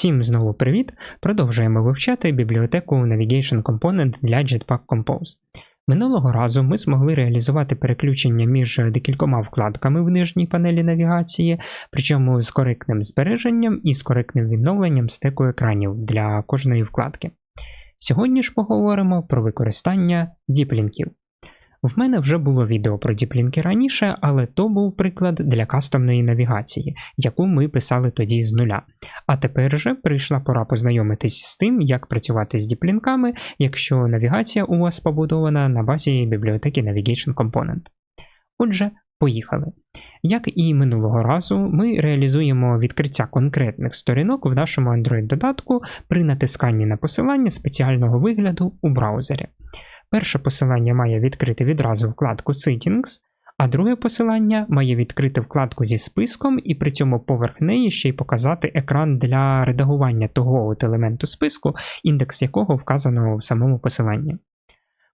Всім знову привіт! Продовжуємо вивчати бібліотеку Navigation Component для Jetpack Compose. Минулого разу ми змогли реалізувати переключення між декількома вкладками в нижній панелі навігації, причому з коректним збереженням і з коректним відновленням стеку екранів для кожної вкладки. Сьогодні ж поговоримо про використання діплінків. В мене вже було відео про діплінки раніше, але то був приклад для кастомної навігації, яку ми писали тоді з нуля. А тепер же прийшла пора познайомитись з тим, як працювати з діплінками, якщо навігація у вас побудована на базі бібліотеки Navigation Component. Отже, поїхали. Як і минулого разу, ми реалізуємо відкриття конкретних сторінок в нашому Android-додатку при натисканні на посилання спеціального вигляду у браузері. Перше посилання має відкрити відразу вкладку Settings, а друге посилання має відкрити вкладку зі списком і при цьому поверх неї ще й показати екран для редагування того от елементу списку, індекс якого вказано в самому посиланні.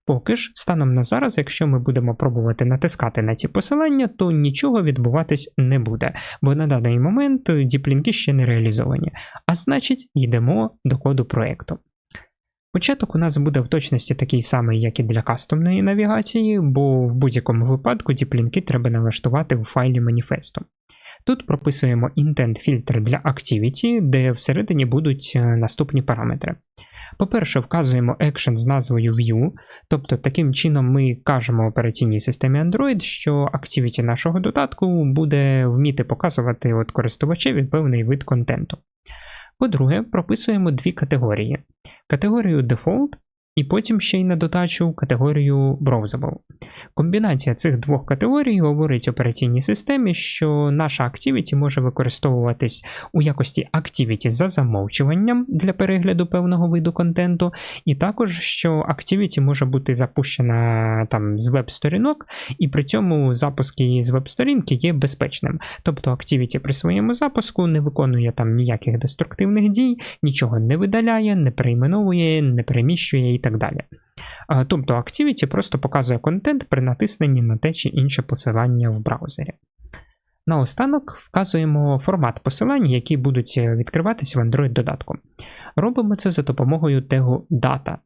Поки ж, станом на зараз, якщо ми будемо пробувати натискати на ці посилання, то нічого відбуватись не буде, бо на даний момент діплінки ще не реалізовані. А значить, йдемо до коду проєкту. Початок у нас буде в точності такий самий, як і для кастомної навігації, бо в будь-якому випадку діплінки треба налаштувати в файлі маніфесту. Тут прописуємо intent фільтр для Activity, де всередині будуть е, наступні параметри. По-перше, вказуємо action з назвою View, тобто таким чином ми кажемо операційній системі Android, що Activity нашого додатку буде вміти показувати от користувачеві певний вид контенту. По-друге, прописуємо дві категорії: категорію Default і потім ще й на додачу категорію Browsable. Комбінація цих двох категорій говорить операційній системі, що наша Activity може використовуватись у якості Activity за замовчуванням для перегляду певного виду контенту, і також що Activity може бути запущена там з веб-сторінок, і при цьому запуск її з веб-сторінки є безпечним. Тобто Activity при своєму запуску не виконує там ніяких деструктивних дій, нічого не видаляє, не перейменовує, не переміщує і так далі. Тобто Activity просто показує контент при натисненні на те чи інше посилання в браузері. Наостанок вказуємо формат посилань, які будуть відкриватися в Android-додатку. Робимо це за допомогою тегу Data,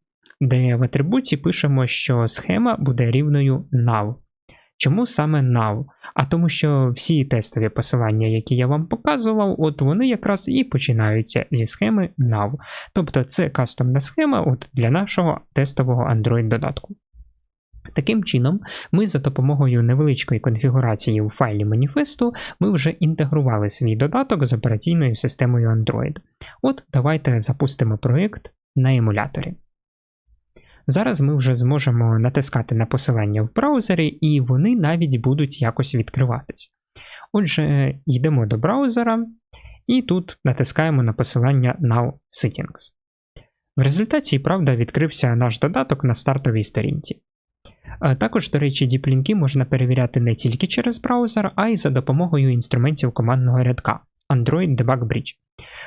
де в атрибуті пишемо, що схема буде рівною null. Чому саме Now? А тому, що всі тестові посилання, які я вам показував, от вони якраз і починаються зі схеми Now. Тобто це кастомна схема от для нашого тестового Android-додатку. Таким чином, ми за допомогою невеличкої конфігурації у файлі маніфесту ми вже інтегрували свій додаток з операційною системою Android. От давайте запустимо проєкт на емуляторі. Зараз ми вже зможемо натискати на посилання в браузері, і вони навіть будуть якось відкриватись. Отже, йдемо до браузера і тут натискаємо на посилання Now Settings. В результаті, правда, відкрився наш додаток на стартовій сторінці. Також, до речі, діплінки можна перевіряти не тільки через браузер, а й за допомогою інструментів командного рядка Android Debug Bridge.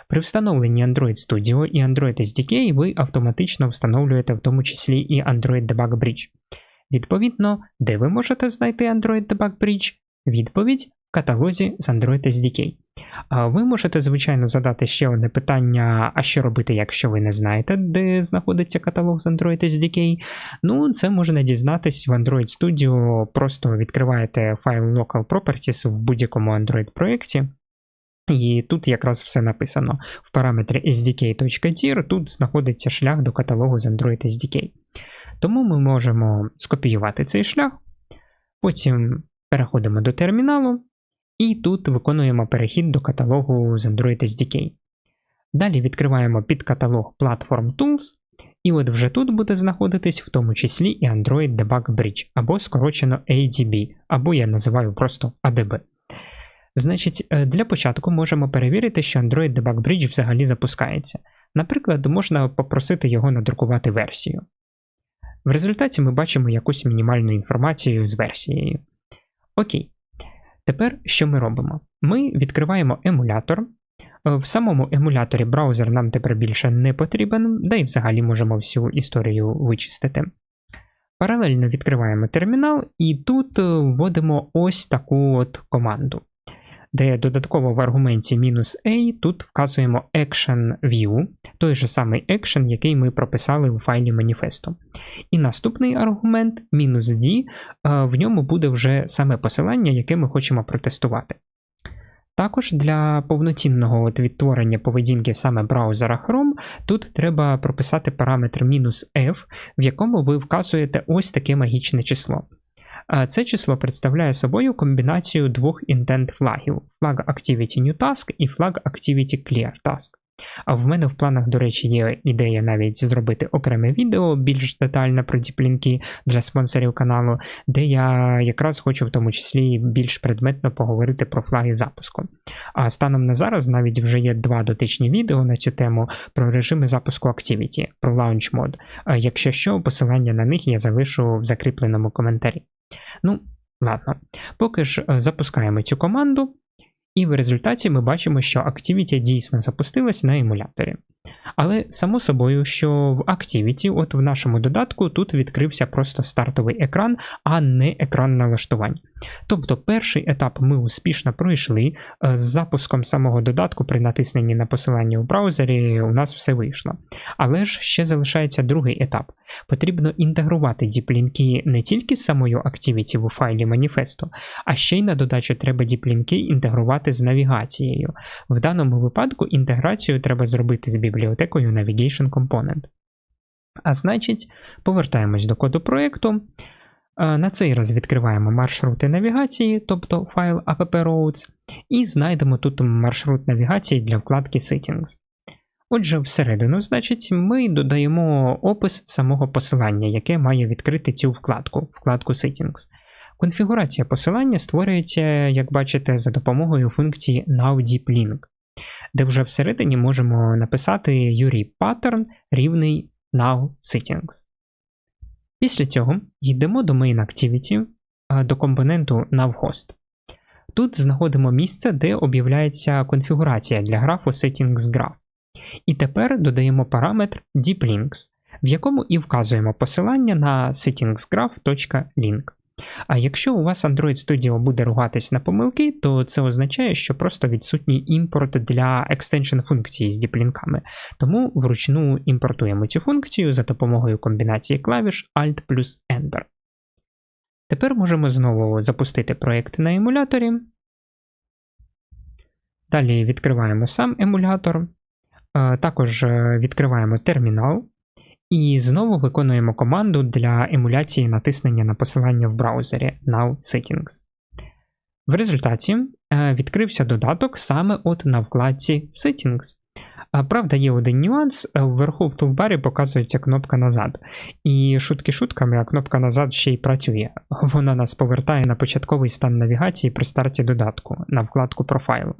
При встановленні Android Studio і Android SDK ви автоматично встановлюєте в тому числі і Android Debug Bridge. Відповідно, де ви можете знайти Android Debug Bridge? Відповідь в каталозі з Android SDK. Ви можете, звичайно, задати ще одне питання: а що робити, якщо ви не знаєте, де знаходиться каталог з Android SDK. Ну, це можна дізнатись в Android Studio, просто відкриваєте файл Local Properties в будь-якому Android проєкті. І тут якраз все написано. В параметрі SDK.tier тут знаходиться шлях до каталогу з Android SDK. Тому ми можемо скопіювати цей шлях, потім переходимо до терміналу, і тут виконуємо перехід до каталогу з Android SDK. Далі відкриваємо підкаталог Platform Tools, і от вже тут буде знаходитись в тому числі і Android Debug Bridge, або скорочено ADB, або я називаю просто ADB. Значить, е, для початку можемо перевірити, що Android Debug Bridge взагалі запускається. Наприклад, можна попросити його надрукувати версію. В результаті ми бачимо якусь мінімальну інформацію з версією. Окей. Тепер що ми робимо? Ми відкриваємо емулятор. Е, в самому емуляторі браузер нам тепер більше не потрібен, да і взагалі можемо всю історію вичистити. Паралельно відкриваємо термінал і тут е, вводимо ось таку от команду де додатково в аргументі A тут вказуємо action view, той же самий action, який ми прописали у файлі маніфесту. І наступний аргумент D, в ньому буде вже саме посилання, яке ми хочемо протестувати. Також для повноцінного от відтворення поведінки саме браузера Chrome тут треба прописати параметр "-f", в якому ви вказуєте ось таке магічне число. Це число представляє собою комбінацію двох інтент флагів: флаг Activity New Task і флаг Activity Clear Task. А в мене в планах, до речі, є ідея навіть зробити окреме відео більш детальне про діплінки для спонсорів каналу, де я якраз хочу в тому числі більш предметно поговорити про флаги запуску. А станом на зараз навіть вже є два дотичні відео на цю тему про режими запуску Activity, про Launch Mode. Якщо що, посилання на них я залишу в закріпленому коментарі. Ну, ладно, поки ж е, запускаємо цю команду. І в результаті ми бачимо, що Activity дійсно запустилась на емуляторі. Але само собою, що в Activity, от в нашому додатку, тут відкрився просто стартовий екран, а не екран налаштувань. Тобто перший етап ми успішно пройшли. Е, з запуском самого додатку при натисненні на посилання у браузері у нас все вийшло. Але ж ще залишається другий етап. Потрібно інтегрувати діплінки не тільки з самою Activity у файлі маніфесту, а ще й на додачу треба діплінки інтегрувати з навігацією. В даному випадку інтеграцію треба зробити з бібліотекою Navigation Component. А значить, повертаємось до коду проєкту. Е, на цей раз відкриваємо маршрути навігації, тобто файл app-roads, і знайдемо тут маршрут навігації для вкладки Settings. Отже, всередину, значить, ми додаємо опис самого посилання, яке має відкрити цю вкладку, вкладку Settings. Конфігурація посилання створюється, як бачите, за допомогою функції NowDeepLink, де вже всередині можемо написати URI pattern рівний NowSettings. Після цього йдемо до Main Activity до компоненту NavHost. Тут знаходимо місце, де об'являється конфігурація для графу Settings Graph. І тепер додаємо параметр deeplinks, в якому і вказуємо посилання на settingsgraph.link. А якщо у вас Android Studio буде ругатись на помилки, то це означає, що просто відсутній імпорт для екстеншн функції з діплінками. Тому вручну імпортуємо цю функцію за допомогою комбінації клавіш Alt плюс Enter. Тепер можемо знову запустити проєкт на емуляторі. Далі відкриваємо сам емулятор. Також е, відкриваємо термінал. І знову виконуємо команду для емуляції натиснення на посилання в браузері Now Settings. В результаті е, відкрився додаток саме от на вкладці Settings. Правда, є один нюанс, е, вверху в тулбарі показується кнопка назад. І шутки шутками, а кнопка назад ще й працює. Вона нас повертає на початковий стан навігації при старті додатку на вкладку профайлу.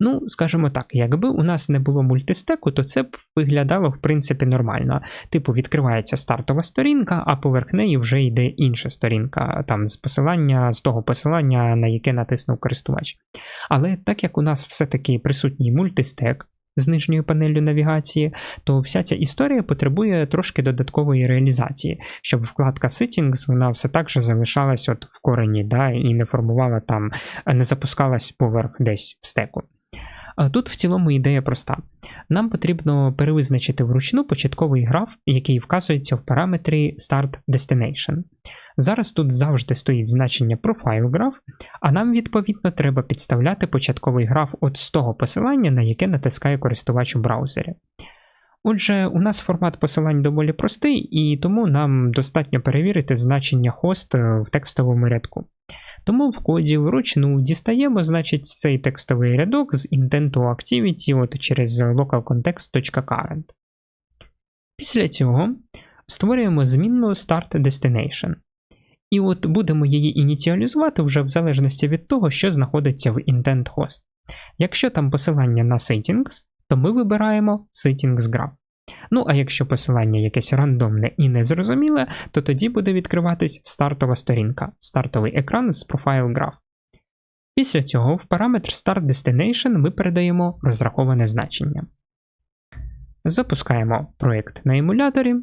Ну, скажімо так, якби у нас не було мультистеку, то це б виглядало в принципі нормально. Типу, відкривається стартова сторінка, а поверх неї вже йде інша сторінка, там з посилання, з того посилання, на яке натиснув користувач. Але так як у нас все-таки присутній мультистек. З нижньою панелью навігації, то вся ця історія потребує трошки додаткової реалізації, щоб вкладка Settings вона все так же залишалась от в корені, да, і не формувала там, не запускалась поверх десь в стеку. Тут в цілому ідея проста. Нам потрібно перевизначити вручну початковий граф, який вказується в параметрі Start Destination. Зараз тут завжди стоїть значення Profile Graph, а нам, відповідно, треба підставляти початковий граф от з того посилання, на яке натискає користувач у браузері. Отже, у нас формат посилань доволі простий, і тому нам достатньо перевірити значення хост в текстовому рядку. Тому в коді вручну дістаємо значить, цей текстовий рядок з інтенту Activity от через localcontext.current. Після цього створюємо змінну Start Destination. І от будемо її ініціалізувати вже в залежності від того, що знаходиться в intent host. Якщо там посилання на settings, то ми вибираємо settings graph. Ну, а якщо посилання якесь рандомне і незрозуміле, то тоді буде відкриватись стартова сторінка, стартовий екран з Profile Graph. Після цього в параметр Start Destination ми передаємо розраховане значення. Запускаємо проєкт на емуляторі.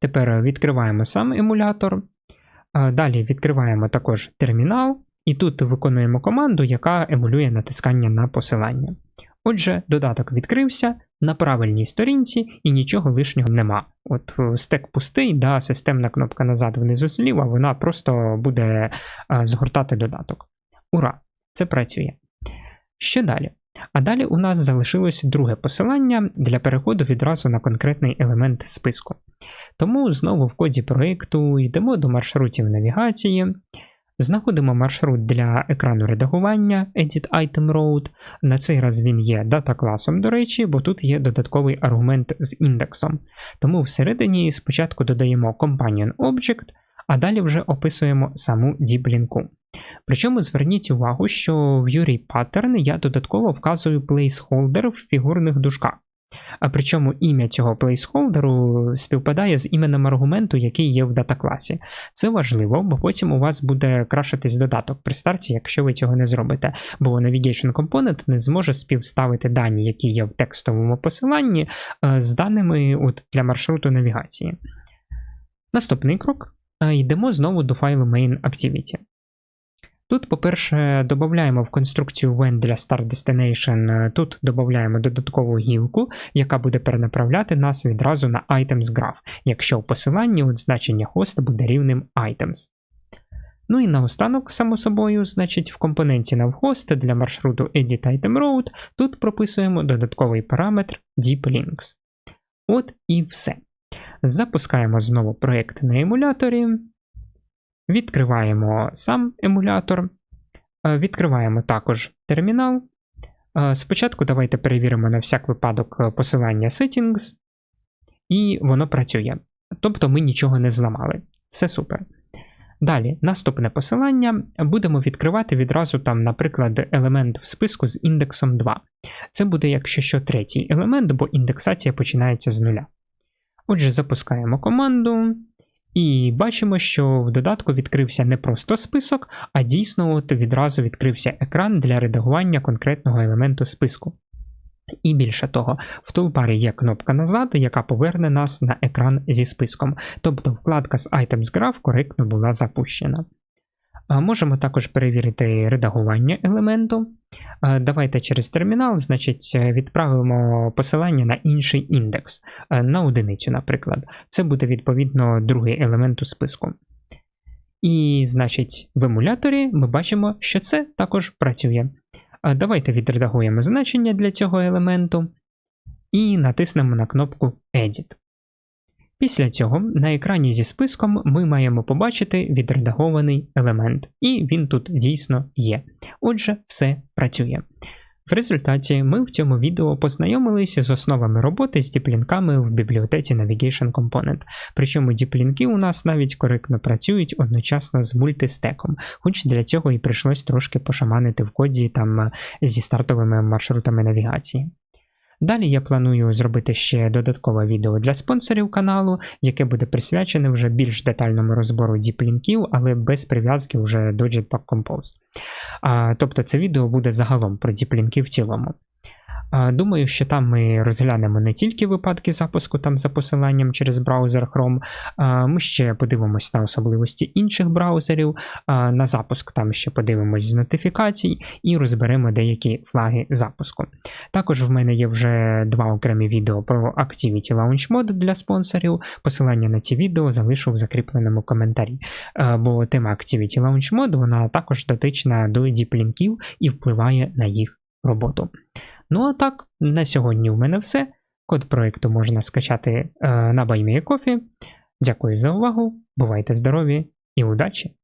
Тепер відкриваємо сам емулятор. Далі відкриваємо також термінал І тут виконуємо команду, яка емулює натискання на посилання. Отже, додаток відкрився на правильній сторінці і нічого лишнього нема. От е, стек пустий, да, системна кнопка назад внизу зліва, вона просто буде а, згортати додаток. Ура! Це працює. Що далі? А далі у нас залишилось друге посилання для переходу відразу на конкретний елемент списку. Тому знову в коді проєкту йдемо до маршрутів навігації, знаходимо маршрут для екрану редагування Edit Item Road. На цей раз він є дата класом, до речі, бо тут є додатковий аргумент з індексом. Тому всередині спочатку додаємо Companion Object, а далі вже описуємо саму deep-лінку. Причому зверніть увагу, що в Юрій Pattern я додатково вказую placeholder в фігурних дужках. А причому ім'я цього плейсхолдеру співпадає з іменем аргументу, який є в датакласі. Це важливо, бо потім у вас буде крашитись додаток при старті, якщо ви цього не зробите. Бо Navigation Component не зможе співставити дані, які є в текстовому посиланні, е, з даними от, для маршруту навігації. Наступний крок. Е, йдемо знову до файлу Main Activity. Тут, по-перше, додаємо в конструкцію when для Start Destination, е, тут додаємо додаткову гілку, яка буде перенаправляти нас відразу на Items Graph, якщо в посиланні от значення хоста буде рівним Items. Ну і наостанок, само собою, значить, в компоненті navhost для маршруту Edit Item Road тут прописуємо додатковий параметр Deep Links. От і все. Запускаємо знову проєкт на емуляторі. Відкриваємо сам емулятор. Е, відкриваємо також термінал. Е, спочатку давайте перевіримо на всяк випадок е, посилання Settings, і воно працює. Тобто ми нічого не зламали. Все супер. Далі, наступне посилання будемо відкривати відразу, там, наприклад, елемент в списку з індексом 2. Це буде, якщо що, третій елемент, бо індексація починається з нуля. Отже, запускаємо команду. І бачимо, що в додатку відкрився не просто список, а дійсно от відразу відкрився екран для редагування конкретного елементу списку. І більше того, в тулбарі є кнопка назад, яка поверне нас на екран зі списком, тобто вкладка з Items Graph коректно була запущена. Можемо також перевірити редагування елементу. Давайте через термінал, значить, відправимо посилання на інший індекс, на одиницю, наприклад. Це буде відповідно другий елемент у списку. І, значить, в емуляторі ми бачимо, що це також працює. Давайте відредагуємо значення для цього елементу і натиснемо на кнопку Edit. Після цього на екрані зі списком ми маємо побачити відредагований елемент, і він тут дійсно є. Отже, все працює. В результаті ми в цьому відео познайомилися з основами роботи з діплінками в бібліотеці Navigation Component. Причому діплінки у нас навіть коректно працюють одночасно з мультистеком, хоч для цього і прийшлось трошки пошаманити в коді там зі стартовими маршрутами навігації. Далі я планую зробити ще додаткове відео для спонсорів каналу, яке буде присвячене вже більш детальному розбору діплінків, але без прив'язки вже до Jetpack Compose. А, Тобто це відео буде загалом про діплінки в цілому. Думаю, що там ми розглянемо не тільки випадки запуску там за посиланням через браузер Chrome, ми ще подивимось на особливості інших браузерів, на запуск там ще подивимось з нотифікацій і розберемо деякі флаги запуску. Також в мене є вже два окремі відео про Activity Launch Mode для спонсорів. Посилання на ці відео залишу в закріпленому коментарі. Бо тема Activity Launch Mode вона також дотична до діплінків і впливає на їх роботу. Ну а так, на сьогодні в мене все. Код проекту можна скачати е, на BuyMeCoffee. Дякую за увагу, бувайте здорові і удачі!